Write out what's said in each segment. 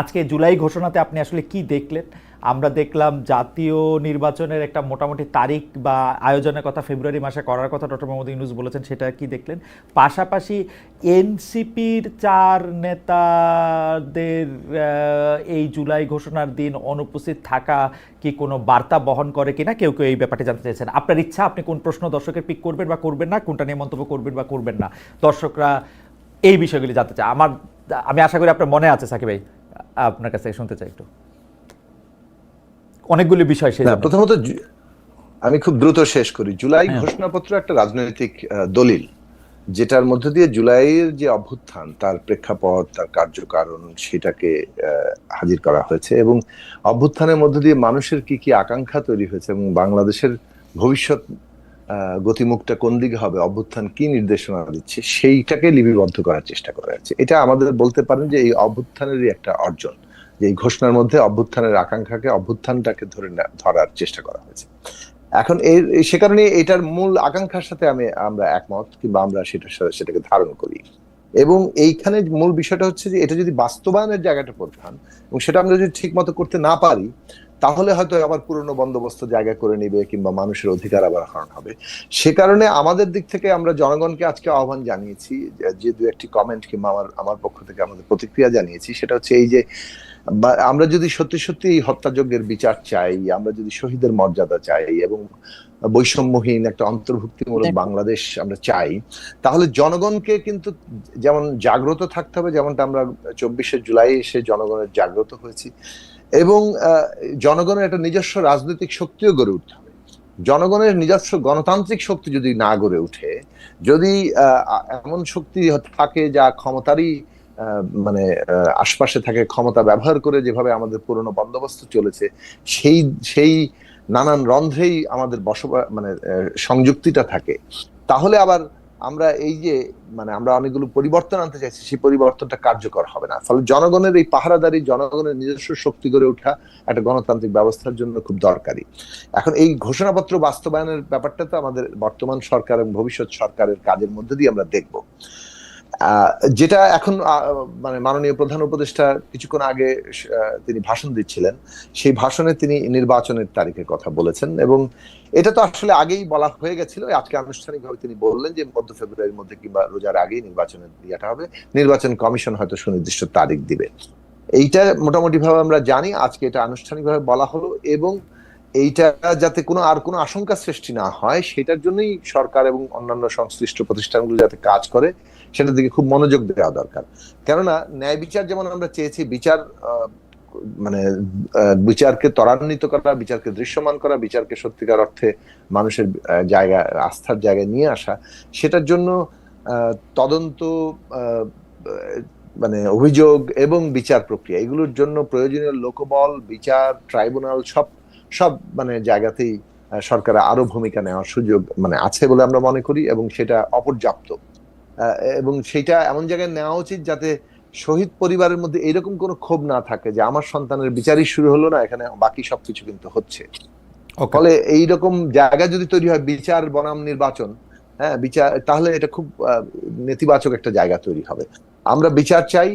আজকে জুলাই ঘোষণাতে আপনি আসলে কি দেখলেন? আমরা দেখলাম জাতীয় নির্বাচনের একটা মোটামুটি তারিখ বা আয়োজনের কথা ফেব্রুয়ারি মাসে করার কথা ডক্টর মোহাম্মদ ইউনুস বলেছেন, সেটা কি দেখলেন? পাশাপাশি এনসিপির চার নেতাদের এই জুলাই ঘোষণার দিন অনুপস্থিত থাকা কি কোনো বার্তা বহন করে কিনা? কেউ কেউ এই ব্যাপারটা জানতে চাইছেন আপনার ইচ্ছা, আপনি কোন প্রশ্ন দর্শকের পিক করবেন বা করবেন না, কোনটা নিয়ে মন্তব্য করবেন বা করবেন না? দর্শকরা এই বিষয়গুলি জানতে চায়। আমার, আমি আশা করি আপনার মনে আছে সাকিব ভাই। আপনার কাছে শুনতে চাই একটু। অনেকগুলি বিষয় সেই প্রথমত আমি খুব দ্রুত শেষ করি। জুলাই হ্যাঁ। ঘোষণাপত্র একটা রাজনৈতিক দলিল যেটার মধ্য দিয়ে জুলাইয়ের যে অভ্যুত্থান তার প্রেক্ষাপট তার কার্যকারণ সেটাকে হাজির করা হয়েছে এবং অভ্যুত্থানের মধ্য দিয়ে মানুষের কি কি আকাঙ্ক্ষা তৈরি হয়েছে এবং বাংলাদেশের ভবিষ্যৎ গতিমুখটা কোন দিকে হবে, অভ্যুত্থান কি নির্দেশনা দিচ্ছে, সেইটাকে লিপিবদ্ধ করার চেষ্টা করা হয়েছে এটা আমাদের বলতে পারেন যে এই অভ্যুত্থানেরই একটা অর্জন, যে এই ঘোষণার মধ্যে অভ্যুত্থানের আকাঙ্ক্ষাকে, অভ্যুত্থানটাকে ধরে ধরার চেষ্টা করা হয়েছে। এখন এর সে কারণে এটার মূল আকাঙ্ক্ষার সাথে আমি, আমরা একমত, কিংবা আমরা সেটার সাথে, সেটাকে ধারণ করি। এবং এইখানে মূল বিষয়টা হচ্ছে যে, এটা যদি বাস্তবায়নের জায়গাটা প্রধান, এবং সেটা আমরা যদি ঠিক মতো করতে না পারি তাহলে হয়তো আবার পুরনো বন্দোবস্ত জায়গা করে নিবে কিংবা মানুষের অধিকার আবার হরণ হবে। সে কারণে আমাদের দিক থেকে আমরা জনগণকে আজকে আহ্বান জানিয়েছি যে- দু একটি কমেন্ট কিংবা আমার আমার পক্ষ থেকে আমাদের প্রতিক্রিয়া জানিয়েছি। সেটা হচ্ছে এই যে আমরা যদি সত্যি সত্যি এই হত্যাযজ্ঞের বিচার চাই আমরা যদি শহীদের মর্যাদা চাই এবং বৈষম্যহীন একটা অন্তর্ভুক্তিমূলক বাংলাদেশ আমরা চাই তাহলে জনগণকে কিন্তু যেমন জাগ্রত থাকতে হবে যেমনটা আমরা চব্বিশে জুলাই এসে জনগণের জাগ্রত হয়েছি এবং জনগণের একটা নিজস্ব রাজনৈতিক শক্তিও গড়ে উঠতে হবে। জনগণের নিজস্ব গণতান্ত্রিক শক্তি যদি না গড়ে উঠে, যদি এমন শক্তি থাকে যা ক্ষমতারই মানে আশপাশে থাকে, ক্ষমতা ব্যবহার করে যেভাবে আমাদের পুরনো বন্দোবস্ত চলেছে, সেই সেই নানান রন্ধ্রেই আমাদের বসবাস মানে সংযুক্তিটা থাকে, তাহলে আবার আমরা এই যে মানে আমরা অনেকগুলো পরিবর্তন আনতে চাইছি, সেই পরিবর্তনটা কার্যকর হবে না। ফলে জনগণের এই পাহারাদারি, জনগণের নিজস্ব শক্তি গড়ে ওঠা একটা গণতান্ত্রিক ব্যবস্থার জন্য খুব দরকারি। এখন এই ঘোষণাপত্র বাস্তবায়নের ব্যাপারটা তো আমাদের বর্তমান সরকার এবং ভবিষ্যৎ সরকারের কাজের মধ্যে দিয়ে আমরা দেখব। যেটা এখন মানে মাননীয় প্রধান উপদেষ্টা কিছুক্ষণ আগে তিনি ভাষণ দিচ্ছিলেন, সেই ভাষণে তিনি নির্বাচনের তারিখের কথা বলেছেন এবং এটা তো আসলে আগেই বলা হয়ে গেছিল। আজকে আনুষ্ঠানিকভাবে তিনি বললেন যে মধ্য ফেব্রুয়ারির মধ্যে কিংবা রোজার আগেই নির্বাচনের ইয়েটা হবে। নির্বাচন কমিশন হয়তো সুনির্দিষ্ট তারিখ দিবে। এইটা মোটামুটি ভাবে আমরা জানি। আজকে এটা আনুষ্ঠানিকভাবে বলা হলো এবং এইটা যাতে কোনো, আর কোনো আশঙ্কা সৃষ্টি না হয়, সেটার জন্যই সরকার এবং অন্যান্য সংশ্লিষ্ট প্রতিষ্ঠানগুলো যাতে কাজ করে, সেটার দিকে খুব মনোযোগ দেওয়া দরকার। কেননা, ন্যায় বিচার যেমন আমরা চেয়েছি, বিচার মানে বিচারকে ত্বরান্বিত করা, বিচারকে দৃশ্যমান করা, বিচারকে সত্যিকার অর্থে মানুষের জায়গা, আস্থার জায়গায় নিয়ে আসা, সেটার জন্য তদন্ত মানে অভিযোগ এবং বিচার প্রক্রিয়া, এগুলোর জন্য প্রয়োজনীয় লোকবল, বিচার, ট্রাইব্যুনাল সব সব মানে জায়গাতেই আহ, সরকারের আরও ভূমিকা নেওয়ার সুযোগ মানে আছে বলে আমরা মনে করি এবং সেটা অপর্যাপ্ত। এবং সেটা এমন জায়গায় নেওয়া উচিত যাতে শহীদ পরিবারের মধ্যে এরকম কোনো ক্ষোভ না থাকে যে আমার সন্তানের বিচারই শুরু হলো না এখানে বাকি সবকিছু কিন্তু হচ্ছে। ফলে এইরকম জায়গা যদি তৈরি হয় বিচার বনাম নির্বাচন হ্যাঁ বিচার তাহলে এটা খুব নেতিবাচক একটা জায়গা তৈরি হবে। আমরা বিচার চাই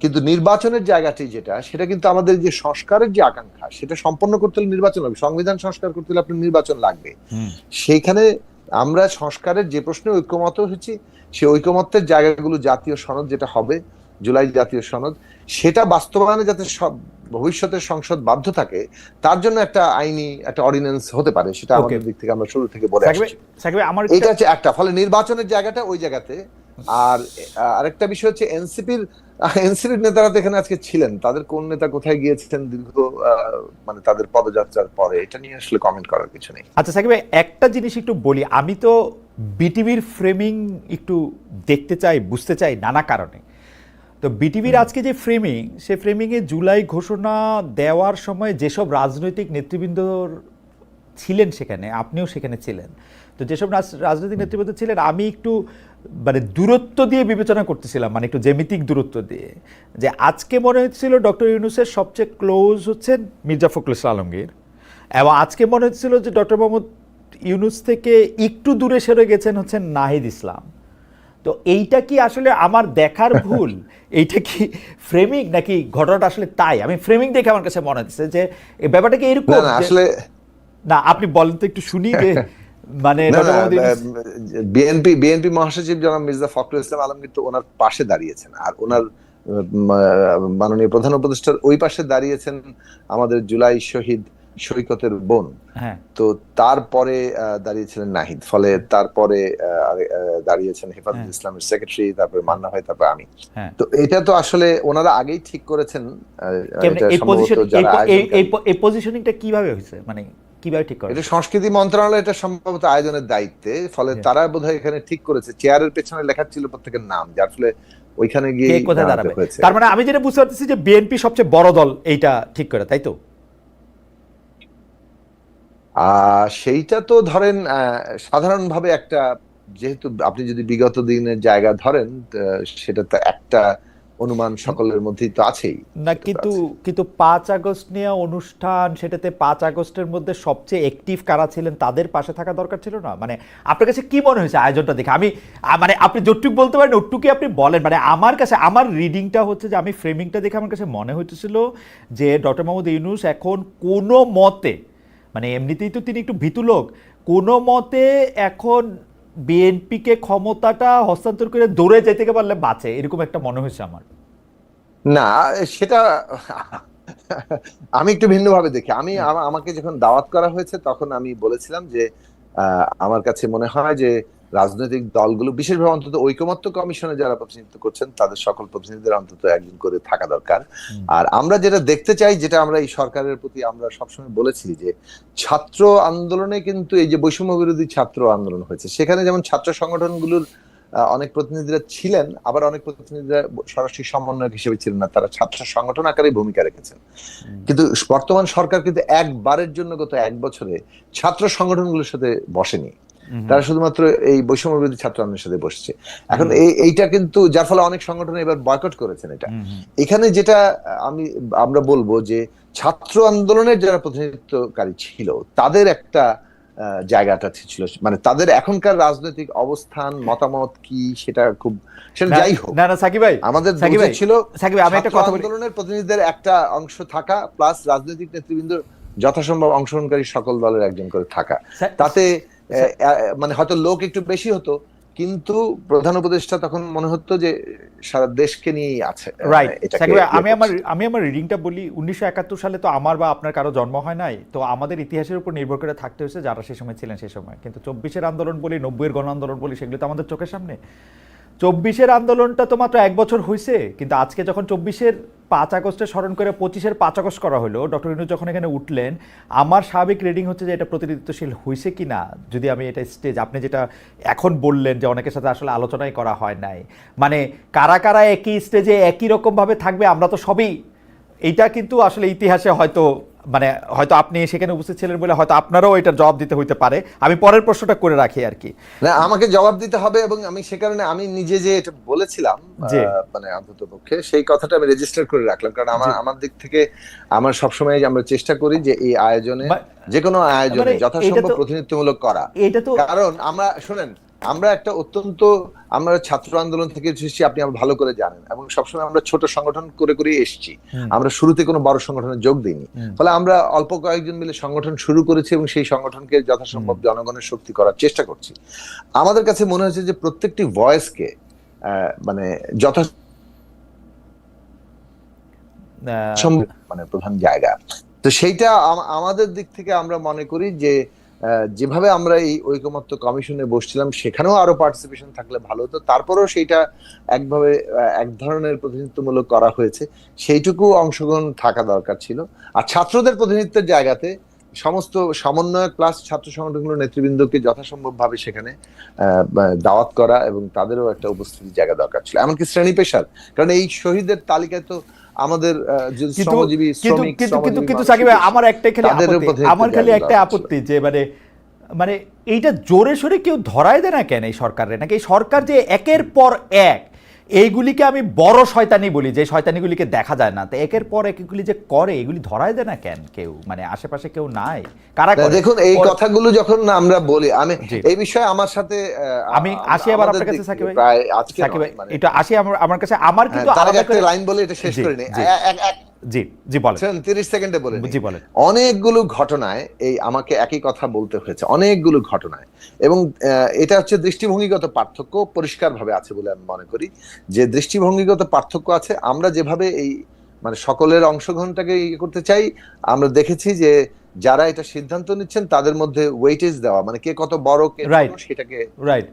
কিন্তু নির্বাচনের জায়গাটি যেটা সেটা কিন্তু আমাদের যে সংস্কারের যে আকাঙ্ক্ষা সেটা সম্পন্ন করতে হলে নির্বাচন হবে সংবিধান সংস্কার করতে হলে আপনার নির্বাচন লাগবে। সেইখানে আমরা সংস্কারের যে প্রশ্নে ঐক্যমত হয়েছি সেই ঐকমত্যের জায়গাগুলো জাতীয় সনদ যেটা হবে জুলাই জাতীয় সনদ সেটা বাস্তবায়নে যাতে সব ভবিষ্যতের সংসদ বাধ্য থাকে তার জন্য একটা আইনি একটা অর্ডিন্যান্স হতে পারে সেটা. আমাদের দিক থেকে আমরা শুরু থেকে বলে আসছি। আমার এটা হচ্ছে একটা ফলে নির্বাচনের জায়গাটা ওই জায়গাতে আর আরেকটা বিষয় হচ্ছে এনসিপির এনসিপির নেতারা তো এখানে আজকে ছিলেন। তাদের কোন নেতা কোথায় গিয়েছেন দীর্ঘ মানে তাদের পদযাত্রার পরে? এটা নিয়ে আসলে কমেন্ট করার কিছু নেই। আচ্ছা সাকিব একটা জিনিস একটু বলি। আমি তো বিটিভির ফ্রেমিং একটু দেখতে চাই বুঝতে চাই নানা কারণে। তো বিটিভির আজকে যে ফ্রেমিং সে ফ্রেমিংয়ে জুলাই ঘোষণা দেওয়ার সময় যেসব রাজনৈতিক নেতৃবৃন্দ ছিলেন সেখানে আপনিও সেখানে ছিলেন। তো যেসব রাজ- রাজনৈতিক নেতৃবৃন্দ ছিলেন আমি একটু মানে দূরত্ব দিয়ে বিবেচনা করতেছিলাম মানে একটু জ্যামিতিক দূরত্ব দিয়ে। যে আজকে মনে হচ্ছিল ডক্টর ইউনুসের সবচেয়ে ক্লোজ হচ্ছেন মির্জা ফখরুল ইসলাম আলমগীর এবং আজকে মনে হচ্ছিল যে ডক্টর মোহাম্মদ ইউনুস থেকে একটু দূরে সরে গেছেন হচ্ছেন নাহিদ ইসলাম। তো এইটা কি আসলে আমার দেখার ভুল? এইটা কি ফ্রেমিং নাকি ঘটনাটা আসলে তাই? আমি ফ্রেমিং দেখে আমার কাছে মনে হচ্ছে যে ব্যাপারটা কি এরকম আসলে না আপনি বলেন তো একটু শুনি যে মানে বিএনপি বিএনপি মহাসচিব জনাব মির্জা ফখরুল ইসলাম আলমগীর তো ওনার পাশে দাঁড়িয়েছেন। আর ওনার মাননীয় প্রধান উপদেষ্টার ওই পাশে দাঁড়িয়েছেন আমাদের জুলাই শহীদ সৈকতের বোন। হ্যাঁ। তো তারপরে দাঁড়িয়েছিলেন নাহিদ। ফলে তারপরে দাঁড়িয়েছেন হেফাজত হ্যাঁ। ইসলামের সেক্রেটারি তারপরে মান্না ভাই তারপরে আমি। হ্যাঁ। তো এটা তো আসলে ওনারা আগেই ঠিক করেছেন এই পজিশনিংটা কীভাবে হয়েছে? মানে কীভাবে ঠিক করে এটা সংস্কৃতি মন্ত্রণালয় এটা সম্ভবত আয়োজনের দায়িত্বে ফলে Yeah. তারা বোধহয় এখানে ঠিক করেছে। চেয়ারের পেছনে লেখা ছিল প্রত্যেকের নাম যার ফলে ওইখানে গিয়ে কোথায় দাঁড়াবে? তার মানে আমি যেটা বুঝতে পারতেছি যে বিএনপি সবচেয়ে বড় দল এইটা ঠিক করে তাই তো? আহ সেইটা তো ধরেন আহ, সাধারণভাবে একটা যেহেতু আপনি যদি বিগত দিনের জায়গা ধরেন সেটা তো একটা অনুমান সকলের মধ্যেই তো আছেই। না কিন্তু কিন্তু পাঁচ আগস্ট নিয়ে অনুষ্ঠান সেটাতে পাঁচ আগস্টের মধ্যে সবচেয়ে অ্যাক্টিভ কারা ছিলেন তাদের পাশে থাকা দরকার ছিল না? মানে আপনার কাছে কি মনে হয়েছে আয়োজনটা দেখে? আমি মানে আপনি যতটুক বলতে পারেন ওটুকুই আপনি বলেন। মানে আমার কাছে আমার রিডিংটা হচ্ছে যে আমি ফ্রেমিংটা দেখে আমার কাছে মনে হইতেছিল যে ডক্টর মোহাম্মদ ইউনুস এখন কোনো মতে মানে এমনিতেই তো তিনি একটু ভীতু লোক কোনো মতে এখন বিএনপিকে ক্ষমতাটা হস্তান্তর করে দৌড়ে যেতে পারলে বাঁচে এরকম একটা মনে হয়েছে আমার। না সেটা আমি একটু ভিন্নভাবে দেখি। আমি আমা- আমাকে যখন দাওয়াত করা হয়েছে তখন আমি বলেছিলাম যে আহ, আমার কাছে মনে হয় যে রাজনৈতিক দলগুলো বিশেষভাবে অন্তত ঐকমত্য কমিশনে যারা প্রতিনিধিত্ব করছেন তাদের সকল প্রতিনিধিদের অন্তত একজন করে থাকা দরকার। আর আমরা যেটা দেখতে চাই যেটা আমরা এই সরকারের প্রতি আমরা সবসময় বলেছি যে ছাত্র আন্দোলনে কিন্তু এই যে বৈষম্য বিরোধী ছাত্র আন্দোলন হয়েছে সেখানে যেমন ছাত্র সংগঠনগুলোর অনেক প্রতিনিধিরা ছিলেন আবার অনেক প্রতিনিধিরা সরাসরি সমন্বয়ক হিসেবে ছিলেন না তারা ছাত্র সংগঠন আকারে ভূমিকা রেখেছেন। কিন্তু বর্তমান সরকার কিন্তু একবারের জন্য গত এক বছরে ছাত্র সংগঠনগুলোর সাথে বসেনি। তারা শুধুমাত্র এই বৈষম্য বিরোধী ছাত্র আন্দোলনের সাথে বসছে। এখন এইটা কিন্তু যার ফলে অনেক সংগঠন এবার বয়কট করেছেন এটা। এখানে যেটা আমি আমরা বলব যে ছাত্র আন্দোলনের যারা প্রতিনিধিত্বকারী ছিল তাদের একটা জায়গাটা ছিল। মানে তাদের এখনকার রাজনৈতিক অবস্থান মতামত কি সেটা খুব সেটা যাই হোক। না না সাকিব ভাই আমাদের সাকিব ভাই, ছিল সাকিব আমি একটা কথা আন্দোলনের প্রতিনিধিদের একটা অংশ থাকা প্লাস রাজনৈতিক নেতৃবৃন্দ যথাসম্ভব অংশগ্রহণকারী সকল দলের একজন করে থাকা। তাতে মানে হয়তো লোক একটু বেশি হতো কিন্তু প্রধান উপদেষ্টা তখন মনে হতো যে সারা দেশকে নিয়েই আছে রাইট ইয়ে আমি আমার আমি আমার রিডিংটা বলি উনিশশো একাত্তর সালে তো আমার বা আপনার কারও জন্ম হয় নাই তো আমাদের ইতিহাসের উপর নির্ভর করে থাকতে হয়েছে যারা সেই সময় ছিলেন সেই সময়। কিন্তু চব্বিশের আন্দোলন বলি নব্বইয়ের গণ আন্দোলন বলি সেগুলো তো আমাদের চোখের সামনে। চব্বিশের আন্দোলনটা তো মাত্র এক বছর হয়েছে কিন্তু আজকে যখন চব্বিশের পাঁচ আগস্টে স্মরণ করে পঁচিশের পাঁচ আগস্ট করা হলো, ডক্টর ইনু যখন এখানে উঠলেন, আমার স্বাভাবিক রিডিং হচ্ছে যে এটা প্রতিনিধিত্বশীল হয়েছে কি না যদি আমি এটা স্টেজ আপনি যেটা এখন বললেন যে অনেকের সাথে আসলে আলোচনাই করা হয় নাই। মানে কারা কারা একই স্টেজে একই রকমভাবে থাকবে, আমরা তো সবই, এইটা কিন্তু আসলে ইতিহাসে হয়তো মানে হয়তো আপনি সেখানে উপস্থিত ছিলেন বলে হয়তো আপনারাও এটার জবাব দিতে হইতে পারে। আমি পরের প্রশ্নটা করে রাখি আর কি। না আমাকে জবাব দিতে হবে এবং আমি সে কারণে আমি নিজে যে এটা বলেছিলাম। মানে অন্তত পক্ষে সেই কথাটা আমি রেজিস্টার করে রাখলাম। কারণ আমার আমার দিক থেকে আমার সবসময় আমরা চেষ্টা করি যে এই আয়োজনে যে কোনো আয়োজনে মানে এটা যথাসম্ভব প্রতিনিধিত্বমূলক করা। এটা তো কারণ আমরা শুনেন আমরা একটা অত্যন্ত আমরা ছাত্র আন্দোলন থেকে এসেছি আপনি আমার ভালো করে জানেন। এবং সবসময় আমরা ছোট সংগঠন করে করে এসেছি। আমরা শুরুতে কোনো বড় সংগঠনে যোগ দিইনি। ফলে আমরা অল্প কয়েকজন মিলে সংগঠন শুরু করেছি এবং সেই সংগঠনকে যথাসম্ভব জনগণের শক্তি করার চেষ্টা করছি। আমাদের কাছে মনে হয়েছে যে প্রত্যেকটি ভয়েসকে মানে যথা মানে প্রধান জায়গা। তো সেইটা আমাদের দিক থেকে আমরা মনে করি যে যেভাবে আমরা এই ঐকমত্য কমিশনে বসছিলাম, সেখানেও আরও পার্টিসিপেশন থাকলে ভালো হতো। তারপরেও সেইটা একভাবে এক ধরনের প্রতিনিধিত্বমূলক করা হয়েছে। সেইটুকু অংশগ্রহণ থাকা দরকার ছিল। আর ছাত্রদের প্রতিনিধিত্বের জায়গাতে সমস্ত সমন্বয় প্লাস ছাত্র সংগঠনগুলোর নেতৃবৃন্দকে যথাসম্ভব ভাবে সেখানে দাওয়াত করা এবং তাদেরও একটা উপস্থিতির জায়গা দরকার ছিল। এমনকি শ্রেণি পেশার। কারণ এই শহীদের তালিকায় তো আমাদের শ্রমজীবী শ্রমিক কিন্তু সাকিব আমার একটাই খালি আপত্তি আমার খালি একটা আপত্তি যে মানে মানে এইটা জোরে সোরে কেউ ধরায় দেয় না কেন এই সরকারের? নাকি এই সরকার যে একের পর এক এইগুলিকে আমি বড় শয়তানি বলি যে শয়তানিগুলিকে দেখা যায় না। তো একের পর এক এগুলি যে করে এগুলি ধরায় দেয় না কেন কেউ? মানে আশেপাশে কেউ নাই। কারা? দেখুন এই কথাগুলো যখন আমরা বলি আমি এই বিষয়ে আমার সাথে আমি আসি আবার আপনার কাছে সাকিব ভাই? আজকে মানে- এটা আসি আমার কাছে। আমার কিন্তু হ্যাঁ, তার আলাদা করে লাইন বলে এটা শেষ করে নি। জি। জি বলেন। তিরিশ সেকেন্ডে বলে জি বলেন। অনেকগুলো ঘটনায় এই আমাকে একই কথা বলতে হয়েছে অনেকগুলো ঘটনায়। এবং এটা হচ্ছে দৃষ্টিভঙ্গিগত পার্থক্য পরিষ্কারভাবে আছে বলে আমি মনে করি। যে দৃষ্টিভঙ্গিগত পার্থক্য আছে আমরা যেভাবে এই মানে সকলের অংশগ্রহণটাকে ইয়ে করতে চাই। আমরা দেখেছি যে যারা এটা সিদ্ধান্ত নিচ্ছেন তাদের মধ্যে ওয়েটেজ দেওয়া মানে কে কত বড় কে সেটাকে রাইট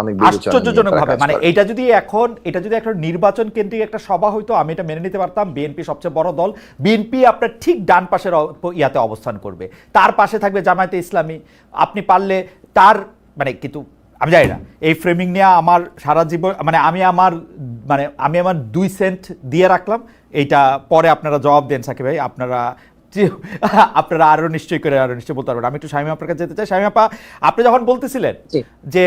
অনেক বিবেচনা নিয়ে আশ্চর্যজনক ভাবে। মানে এটা যদি এখন এটা যদি একটা নির্বাচন কেন্দ্রিক একটা সভা হইতো আমি এটা মেনে নিতে পারতাম। বিএনপি সবচেয়ে বড় দল। বিএনপি আপনার ঠিক ডান পাশের ইয়াতে অবস্থান করবে। তার পাশে থাকবে জামায়াতে ইসলামী। আপনি পারলে তার মানে কিন্তু আমি জানি না। এই ফ্রেমিং নিয়ে আমার সারা জীবন মানে আমি আমার মানে আমি আমার দুই সেন্ট দিয়ে রাখলাম। এইটা পরে আপনারা জবাব দেন সাকিব ভাই। আপনারা আপনারা আরও নিশ্চয়ই করে আরও নিশ্চয়ই বলতে পারবেন। আমি একটু শামিমা আপনার কাছে যেতে চাই। শামিমা আপনি যখন বলতেছিলেন যে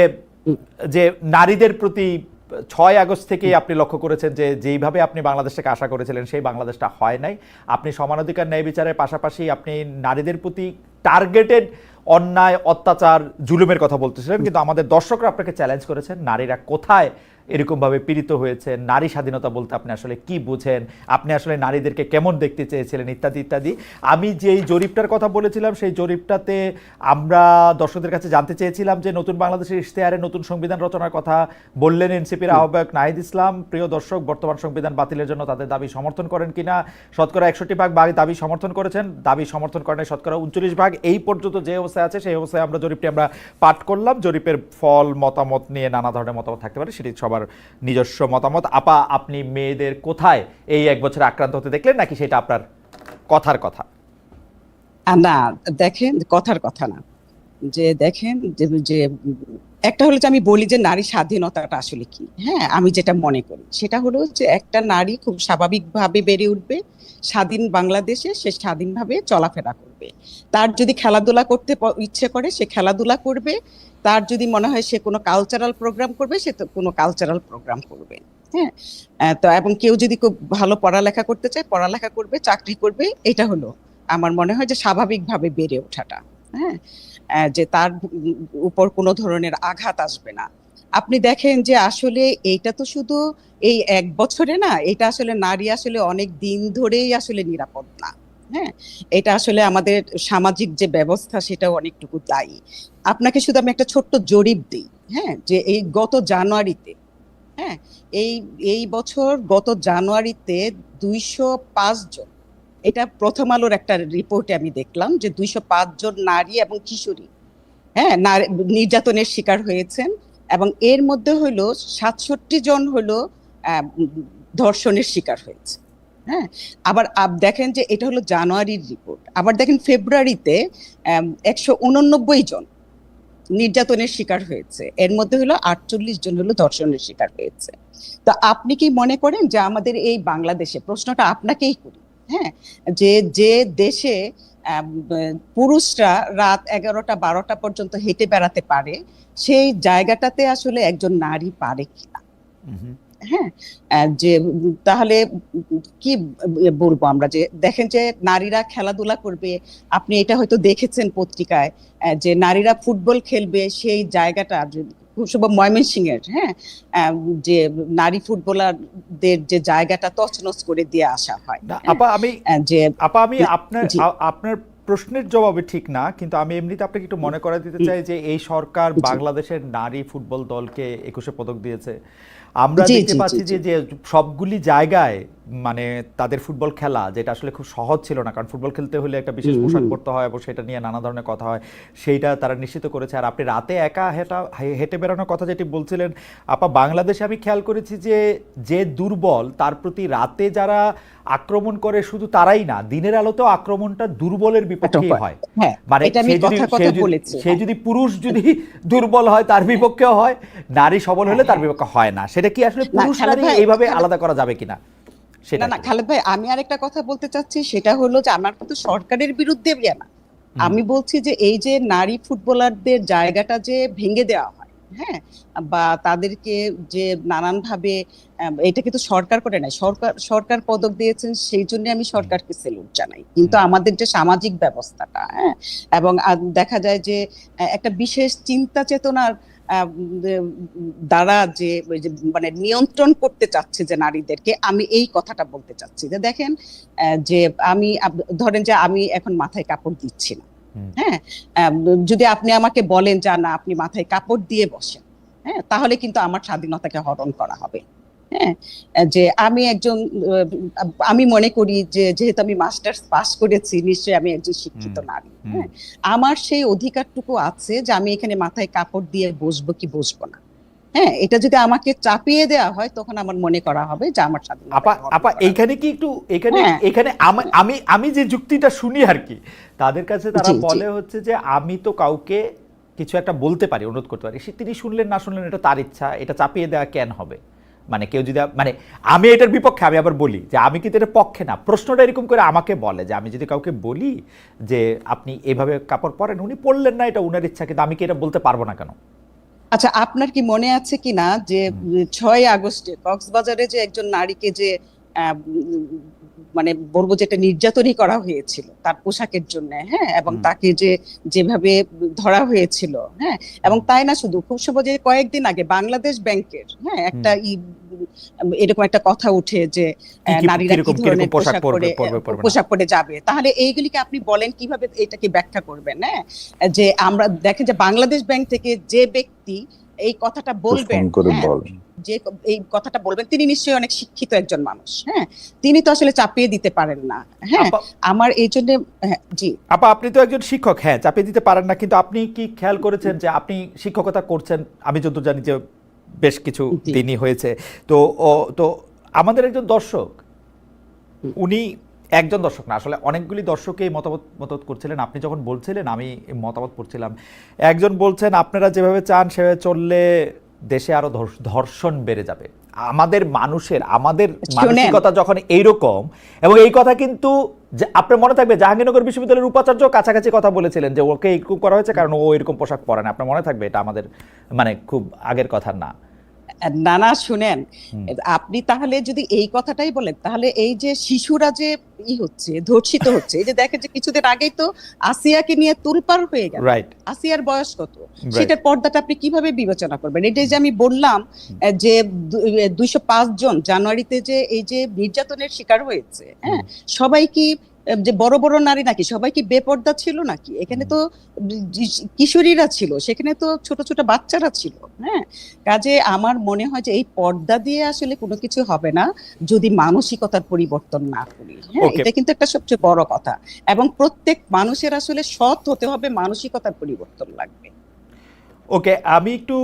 যে নারীদের প্রতি ছয় আগস্ট থেকেই আপনি লক্ষ্য করেছেন যে যেইভাবে আপনি বাংলাদেশটাকে আশা করেছিলেন সেই বাংলাদেশটা হয় নাই। আপনি সমানাধিকার ন্যায় বিচারের পাশাপাশি আপনি নারীদের প্রতি টার্গেটেড অন্যায় অত্যাচার জুলুমের কথা বলতেছিলেন কিন্তু আমাদের দর্শকরা আপনাকে চ্যালেঞ্জ করেছেন নারীরা কোথায় এরকমভাবে পীড়িত হয়েছে নারী স্বাধীনতা বলতে আপনি আসলে কি বুঝেন আপনি আসলে নারীদেরকে কেমন দেখতে চেয়েছিলেন ইত্যাদি ইত্যাদি। আমি যেই জরিপটার কথা বলেছিলাম সেই জরিপটাতে আমরা দর্শকদের কাছে জানতে চেয়েছিলাম যে নতুন বাংলাদেশের ইশতেহারে নতুন সংবিধান রচনার কথা বললেন এনসিপির আহ্বায়ক নাহিদ ইসলাম। প্রিয় দর্শক বর্তমান সংবিধান বাতিলের জন্য তাদের দাবি সমর্থন করেন কিনা শতকরা একষট্টি ভাগ দাবি সমর্থন করেছেন দাবি সমর্থন করেন শতকরা উনচল্লিশ ভাগ। এই পর্যন্ত যে অবস্থায় আছে সেই অবস্থায় আমরা জরিপটি আমরা পাঠ করলাম। জরিপের ফল মতামত নিয়ে নানা ধরনের মতামত থাকতে পারে সেটি সবার নিজস্ব মতামত। আপা, আপনি মেয়েদের কোথায় এই এক বছর আক্রান্ত হতে দেখলেন নাকি সেটা আপনার কথার কথা? না, দেখেন, কথার কথা না। যে দেখেন, যে একটা হলো যে আমি বলি যে নারী স্বাধীনতাটা আসলে কি? হ্যাঁ আমি যেটা মনে করি, সেটা হলো যে একটা নারী খুব স্বাভাবিকভাবে বেড়ে উঠবে, স্বাধীন বাংলাদেশে সে স্বাধীনভাবে চলাফেরা করবে। তার যদি খেলাধুলা করতে ইচ্ছে করে, সে খেলাধুলা করবে তার যদি মনে হয় সে কোনো কালচারাল প্রোগ্রাম করবে, সে তো কোনো কালচারাল প্রোগ্রাম করবে। হ্যাঁ? তো এবং কেউ যদি খুব ভালো পড়ালেখা করতে চায়, পড়ালেখা করবে, চাকরি করবে, এটা হলো। আমার মনে হয় যে স্বাভাবিকভাবে বেড়ে ওঠাটা। হ্যাঁ? যে তার উপর কোনো ধরনের আঘাত আসবে না। আপনি দেখেন যে আসলে এইটা তো শুধু এই এক বছরে না, এটা আসলে নারী আসলে অনেক দিন ধরেই আসলে নিরাপদ না। হ্যাঁ এটা আসলে আমাদের সামাজিক যে ব্যবস্থা সেটাও অনেকটুকু দায়ী। আপনাকে শুধু আমি একটা ছোট্ট জরিপ দিই হ্যাঁ যে এই গত জানুয়ারিতে হ্যাঁ এই এই বছর গত জানুয়ারিতে দুইশো পাঁচ জন, এটা প্রথম আলোর একটা রিপোর্টে আমি দেখলাম যে দুইশো পাঁচ জন নারী এবং কিশোরী হ্যাঁ নারী- নির্যাতনের শিকার হয়েছেন এবং এর মধ্যে হলো সাতষট্টি জন হলো ধর্ষণের শিকার হয়েছে। হ্যাঁ? আবার আপ- দেখেন যে এটা হলো জানুয়ারির রিপোর্ট আবার দেখেন ফেব্রুয়ারিতে একশো উননব্বই জন নির্যাতনের শিকার হয়েছে। এর মধ্যে হলো আটচল্লিশ জন হলো ধর্ষণের শিকার হয়েছে। তো আপনি কি মনে করেন যে আমাদের এই বাংলাদেশে, প্রশ্নটা আপনাকেই করি হ্যাঁ? যে যে দেশে পুরুষরা রাত এগারোটা বারোটা পর্যন্ত হেঁটে বেড়াতে পারে, সেই জায়গাটাতে আসলে একজন নারী পারে কিনা? হ্যাঁ? যে তাহলে কি বলব আমরা যে দেখেন যে নারীরা খেলাধুলা করবে আপনি এটা হয়তো দেখেছেন পত্রিকায় যে নারীরা ফুটবল খেলবে সেই জায়গাটা ময়মনসিংহের হ্যাঁ? যে নারী ফুটবলারদের যে জায়গাটা তছনছ করে দিয়ে আসা হয় হ্যাঁ, আপা আমি যে আপা আমি আপনার আপনার প্রশ্নের জবাবে ঠিক না কিন্তু আমি এমনিতে আপনাকে একটু মনে করা দিতে চাই যে এই সরকার বাংলাদেশের নারী ফুটবল দলকে একুশে পদক দিয়েছে। আমরা দেখতে পাচ্ছি যে যে সবগুলি জায়গায় মানে তাদের ফুটবল খেলা যেটা আসলে খুব সহজ ছিল না কারণ ফুটবল খেলতে হলে একটা বিশেষ পোশাক। পরতে হয় এবং সেটা নিয়ে নানা ধরনের কথা হয় সেইটা তারা নিশ্চিত করেছে। আর আপনি রাতে একা হেঁটা হেঁটে বেড়ানোর কথা যেটি বলছিলেন আপা বাংলাদেশে আমি খেয়াল করেছি যে যে দুর্বল তার প্রতি রাতে যারা আক্রমণ করে শুধু তারাই না দিনের আলোতেও আক্রমণটা দুর্বলের বিপক্ষেই হয়। হয় মানে সে যদি পুরুষ যদি দুর্বল হয় তার বিপক্ষেও হয় নারী সবল হলে তার বিপক্ষে হয় না। সেটা কি আসলে পুরুষ নারী এইভাবে আলাদা করা যাবে কিনা? না না? খালেদ ভাই আমি আরেকটা কথা বলতে চাচ্ছি সেটা হলো যে আমার কিন্তু সরকারের বিরুদ্ধে না আমি বলছি যে এই যে নারী ফুটবলারদের জায়গাটা যে ভেঙে দেওয়া হয় হ্যাঁ বা তাদেরকে যে নানানভাবে এটা কিন্তু সরকার করে নাই সরকার সরকার পদক দিয়েছেন সেই জন্য আমি সরকারকে সেলুট জানাই। কিন্তু আমাদের যে সামাজিক ব্যবস্থাটা হ্যাঁ এবং দেখা যায় যে একটা বিশেষ চিন্তা চেতনার দ্বারা যে মানে নিয়ন্ত্রণ করতে চাচ্ছে যে নারীদেরকে আমি এই কথাটা বলতে চাচ্ছি যে দেখেন আহ, যে আমি ধরেন যে আমি এখন মাথায় কাপড় দিচ্ছি না। হ্যাঁ? যদি আপনি আমাকে বলেন যে না আপনি মাথায় কাপড় দিয়ে বসেন হ্যাঁ? তাহলে কিন্তু আমার স্বাধীনতাকে হরণ করা হবে। হ্যাঁ? যে আমি একজন আমি মনে করি যে যেহেতু আমি মাস্টার্স পাস করেছি নিশ্চয়ই আমি একজন শিক্ষিত নারী হ্যাঁ? আমার সেই অধিকারটুকু আছে যে আমি এখানে মাথায় কাপড় দিয়ে বসবো কি বসবো না হ্যাঁ? এটা যদি আমাকে চাপিয়ে দেওয়া হয় তখন আমার মনে করা হবে যে আমার স্বাধীনতা আপা আপা এইখানে কি একটু এখানে হ্যাঁ। এখানে আমি আমি যে যুক্তিটা শুনি আর কি তাদের কাছে তারা। বলে হচ্ছে যে আমি তো কাউকে কিছু একটা বলতে পারি অনুরোধ করতে পারি। তিনি শুনলেন না শুনলেন এটা তার ইচ্ছা এটা চাপিয়ে দেওয়া কেন হবে? মানে কেউ যদি মানে আমি এটার বিপক্ষে আমি আবার বলি যে আমি কিন্তু এটা পক্ষে না। প্রশ্নটা এরকম করে আমাকে বলে যে আমি যদি কাউকে বলি যে আপনি এভাবে কাপড় পরেন উনি পড়লেন না এটা উনার ইচ্ছা কিন্তু আমি কি এটা বলতে পারব না কেন? আচ্ছা আপনার কি মনে আছে কি না যে ছয় আগস্টে কক্সবাজারে যে একজন নারীকে যে মানে বলব যে একটা নির্যাতনই করা হয়েছিল তার পোশাকের জন্য হ্যাঁ এবং তাকে যে যেভাবে ধরা হয়েছিল হ্যাঁ এবং তাই না শুধু খুব সহজে কয়েকদিন আগে বাংলাদেশ ব্যাংকের হ্যাঁ একটা ই এরকম একটা কথা উঠে যে নারীরা কি ধরনের পোশাক পরে। পোশাক পরে যাবে? তাহলে এইগুলিকে আপনি বলেন কীভাবে এটাকে ব্যাখ্যা করবেন হ্যাঁ? যে আমরা দেখেন যে বাংলাদেশ ব্যাংক থেকে যে ব্যক্তি এই কথাটা বলবেন যে এই কথাটা বলবেন তিনি নিশ্চয়ই অনেক শিক্ষিত একজন মানুষ হ্যাঁ? তিনি তো আসলে চাপিয়ে দিতে পারেন না হ্যাঁ? আমার এই জন্য হ্যাঁ, জি। আপা আপনি তো একজন শিক্ষক হ্যাঁ চাপিয়ে দিতে পারেন না কিন্তু আপনি কি খেয়াল করেছেন যে আপনি শিক্ষকতা করছেন? আমি যত জানি যে বেশ কিছু দিনই হয়েছে। তো তো আমাদের একজন দর্শক উনি একজন দর্শক না আসলে অনেকগুলি দর্শকেই মতামত মতামত করছিলেন। আপনি যখন বলছিলেন আমি মতামত পড়ছিলাম। একজন বলছেন আপনারা যেভাবে চান সেভাবে চললে দেশে আরও ধর্ষণ বেড়ে যাবে। আমাদের মানুষের আমাদের। মানসিকতা যখন এইরকম এবং এই কথা কিন্তু আপনার মনে থাকবে জাহাঙ্গীরনগর বিশ্ববিদ্যালয়ের উপাচার্য কাছাকাছি কথা বলেছিলেন যে ওকে এরকম করা হয়েছে কারণ ও এরকম পোশাক পরে না। আপনার মনে থাকবে এটা আমাদের মানে খুব আগের কথা না। না না শুনেন আপনি তাহলে যদি এই কথাটাই বলেন তাহলে এই যে শিশুরা যে ই হচ্ছে ধর্ষিত হচ্ছে এই যে দেখেন যে কিছুদিন আগেই তো আসিয়াকে নিয়ে তুলপার হয়ে গেল। আসিয়ার বয়স কত? সেটার পর্দাটা আপনি কীভাবে বিবেচনা করবেন? এটা যে আমি বললাম যে দুইশো পাঁচ জন জানুয়ারিতে যে এই যে নির্যাতনের শিকার হয়েছে হ্যাঁ সবাই কি যে বড় বড় নারী নাকি সবাই কি বেপর্দা ছিল নাকি? এখানে তো কিশোরীরা ছিল সেখানে তো ছোট ছোট বাচ্চারা ছিল হ্যাঁ? কাজে আমার মনে হয় যে এই পর্দা দিয়ে আসলে কোনো কিছু হবে না যদি মানসিকতার পরিবর্তন না করি হ্যাঁ? এটা কিন্তু একটা সবচেয়ে বড় কথা। এবং প্রত্যেক মানুষের আসলে সৎ হতে হবে মানসিকতার পরিবর্তন লাগবে। ওকে আমি একটু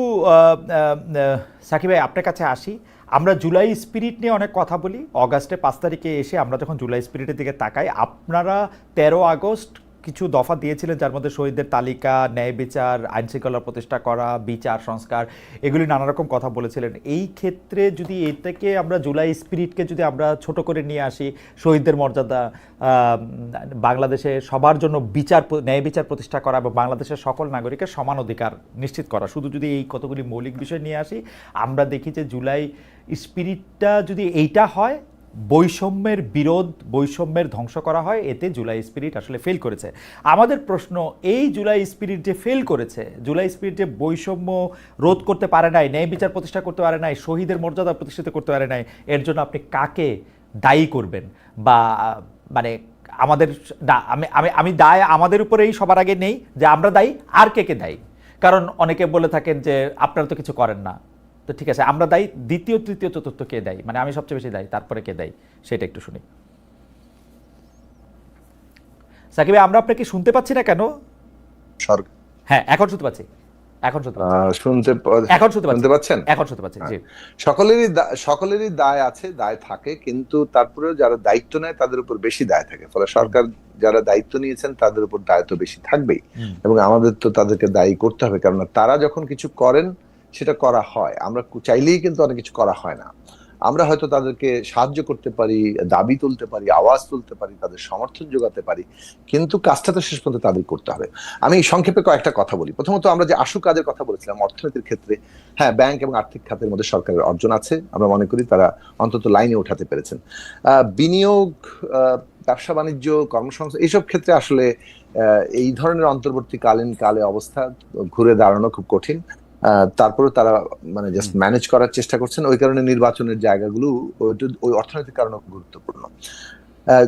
সাকিব ভাই আপনার কাছে আসি। আমরা জুলাই স্পিরিট নিয়ে অনেক কথা বলি। অগাস্টে পাঁচ তারিখে এসে আমরা যখন জুলাই স্পিরিটের দিকে তাকাই, আপনারা তেরো আগস্ট কিছু দফা দিয়েছিলেন যার মধ্যে শহীদদের তালিকা, ন্যায় বিচার আইন শৃঙ্খলা প্রতিষ্ঠা করা, বিচার, সংস্কার, এগুলি নানা রকম কথা বলেছিলেন। এই ক্ষেত্রে যদি এ থেকে আমরা জুলাই স্পিরিটকে যদি আমরা ছোট করে নিয়ে আসি, শহীদদের মর্যাদা বাংলাদেশে সবার জন্য বিচার, ন্যায় বিচার প্রতিষ্ঠা করা এবং বাংলাদেশের সকল নাগরিকের সমান অধিকার নিশ্চিত করা, শুধু যদি এই কতগুলি মৌলিক বিষয় নিয়ে আসি, আমরা দেখি যে জুলাই স্পিরিটটা যদি এইটা হয় বৈষম্যের বিরোধ, বৈষম্যের ধ্বংস করা হয়, এতে জুলাই স্পিরিট আসলে ফেল করেছে। আমাদের প্রশ্ন, এই জুলাই স্পিরিট যে ফেল করেছে, জুলাই স্পিরিট যে বৈষম্য রোধ করতে পারে নাই, ন্যায় বিচার প্রতিষ্ঠা করতে পারে নাই, শহীদের মর্যাদা প্রতিষ্ঠিত করতে পারে নাই, এর জন্য আপনি কাকে দায়ী করবেন? বা মানে আমাদের আমি আমি আমি দায় আমাদের উপরেই সবার আগে নেই যে আমরা দায়ী, আর কে কে দায়ী? কারণ অনেকে বলে থাকেন যে আপনারা তো কিছু করেন না। তো ঠিক আছে আমরা দায়ী দ্বিতীয় তৃতীয় চতুর্থ কে দেয়? মানে আমি সবচেয়ে বেশি দায়ী তারপরে কে দেয়? সেটা একটু শুনি। সাকিব আমরা আপনাকে শুনতে পাচ্ছি না কেন? হ্যাঁ এখন শুনতে পাচ্ছি। এখন শুনতে এখন শুনতে পাচ্ছেন? এখন শুনতে পাচ্ছি জি। সকলেরই সকলেরই দায় আছে দায় থাকে কিন্তু তারপরেও যারা দায়িত্ব নেয় তাদের উপর বেশি দায় থাকে। ফলে সরকার যারা দায়িত্ব নিয়েছেন তাদের উপর দায় তো বেশি থাকবেই। এবং আমাদের তো তাদেরকে দায়ী করতে হবে কারণ তারা যখন কিছু করেন সেটা করা হয়। আমরা চাইলেই কিন্তু অনেক কিছু করা হয় না। আমরা হয়তো তাদেরকে সাহায্য করতে পারি, দাবি তুলতে পারি, আওয়াজ তুলতে পারি, তাদের সমর্থন যোগাতে পারি, কিন্তু কাজটা তো শেষ পর্যন্ত তাদের করতে হবে। আমি সংক্ষেপে কয়েকটা কথা বলি। প্রথমত আমরা যে আশু কাজের কথা বলেছিলাম, অর্থনীতির ক্ষেত্রে হ্যাঁ ব্যাংক এবং আর্থিক খাতের মধ্যে সরকারের অর্জন আছে। আমরা মনে করি তারা অন্তত লাইনে উঠাতে পেরেছেন। বিনিয়োগ ব্যবসা বাণিজ্য কর্মসংস্থান এইসব ক্ষেত্রে আসলে এই ধরনের অন্তর্বর্তীকালীন কালে অবস্থা ঘুরে দাঁড়ানো খুব কঠিন। তারপরে তারা মানে জাস্ট ম্যানেজ করার চেষ্টা করছেন। ওই কারণে নির্বাচনের জায়গাগুলো ওই- অর্থনৈতিক কারণে গুরুত্বপূর্ণ।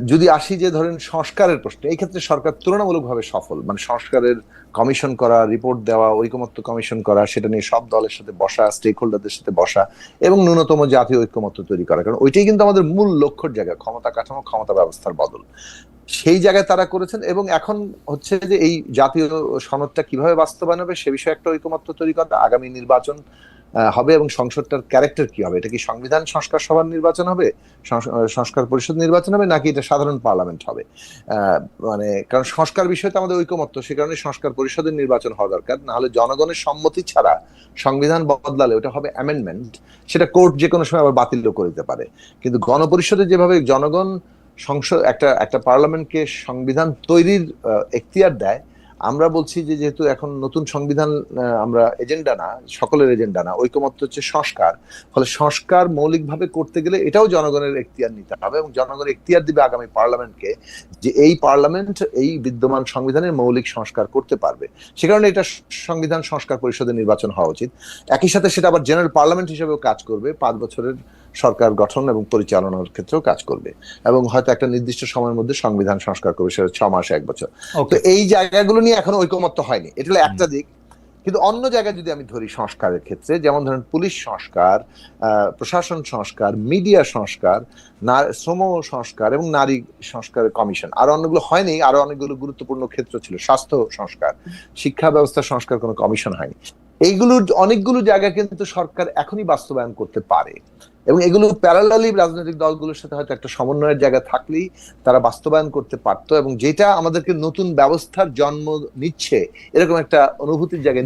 যদি আসি যে ধরেন সংস্কারের প্রশ্ন এই ক্ষেত্রে সরকার তুলনামূলকভাবে সফল। মানে সংস্কারের কমিশন করা রিপোর্ট দেওয়া ঐকমত্য কমিশন করা সেটা নিয়ে সব দলের সাথে বসা স্টেক হোল্ডারদের সাথে বসা এবং ন্যূনতম জাতীয় ঐক্যমত্য তৈরি করা। কারণ ওইটাই কিন্তু আমাদের মূল লক্ষ্যর জায়গা ক্ষমতা কাঠামো ক্ষমতা ব্যবস্থার বদল। সেই জায়গায় তারা করেছেন এবং এখন হচ্ছে যে এই জাতীয় সনদটা কীভাবে বাস্তবায়ন হবে সে বিষয়ে একটা ঐকমত্য তৈরি করা আগামী নির্বাচন হবে এবং সংসদটার ক্যারেক্টার কি হবে? এটা কি সংবিধান সংস্কার সভার নির্বাচন হবে? সংস- সংস্কার পরিষদ নির্বাচন হবে নাকি এটা সাধারণ পার্লামেন্ট হবে? মানে কারণ সংস্কার বিষয়টা আমাদের ঐকমত্য, সে কারণে সংস্কার পরিষদের নির্বাচন হওয়া দরকার। না হলে জনগণের সম্মতি ছাড়া সংবিধান বদলালে ওটা হবে অ্যামেন্ডমেন্ট সেটা কোর্ট যে কোনো সময় আবার বাতিলও করে দিতে পারে। কিন্তু গণপরিষদে যেভাবে জনগণ সংসদ, একটা একটা পার্লামেন্টকে সংবিধান তৈরির এখতিয়ার দেয়। আমরা বলছি যে যেহেতু এখন নতুন সংবিধান আমরা এজেন্ডা না, সকলের এজেন্ডা না, ঐকমত্য হচ্ছে সংস্কার। ফলে সংস্কার মৌলিকভাবে করতে গেলে এটাও জনগণের এখতিয়ার নিতে হবে এবং জনগণের এখতিয়ার দিবে আগামী পার্লামেন্টকে যে এই পার্লামেন্ট, এই বিদ্যমান সংবিধানের মৌলিক সংস্কার করতে পারবে। সে কারণে এটা সংবিধান সংস্কার পরিষদের নির্বাচন হওয়া উচিত। একই সাথে সেটা আবার জেনারেল পার্লামেন্ট হিসেবেও কাজ করবে, পাঁচ বছরের সরকার গঠন এবং পরিচালনার ক্ষেত্রেও কাজ করবে। এবং হয়তো একটা নির্দিষ্ট সময়ের মধ্যে সংবিধান সংস্কার করবে সেটা ছ মাস এক বছর। তো এই জায়গাগুলো নিয়ে এখনও ঐকমত্য হয়নি। এটা হলো একটা দিক। কিন্তু অন্য জায়গায় যদি আমি ধরি সংস্কারের ক্ষেত্রে যেমন ধরেন পুলিশ সংস্কার প্রশাসন সংস্কার মিডিয়া সংস্কার শ্রম সংস্কার এবং নারী সংস্কার কমিশন। আর অন্যগুলো হয়নি আরও অনেকগুলো গুরুত্বপূর্ণ ক্ষেত্র ছিল। স্বাস্থ্য সংস্কার শিক্ষা ব্যবস্থা সংস্কার কোনো কমিশন হয়নি। এইগুলো অনেকগুলো জায়গা কিন্তু সরকার এখনই বাস্তবায়ন করতে পারে। এবং এগুলো প্যারালালি রাজনৈতিক দলগুলোর সাথে হয়তো একটা সমন্বয়ের জায়গা থাকলেই তারা বাস্তবায়ন করতে পারতো এবং যেটা আমাদেরকে নতুন ব্যবস্থার জন্ম নিচ্ছে, এরকম একটা অনুভূতির জায়গায়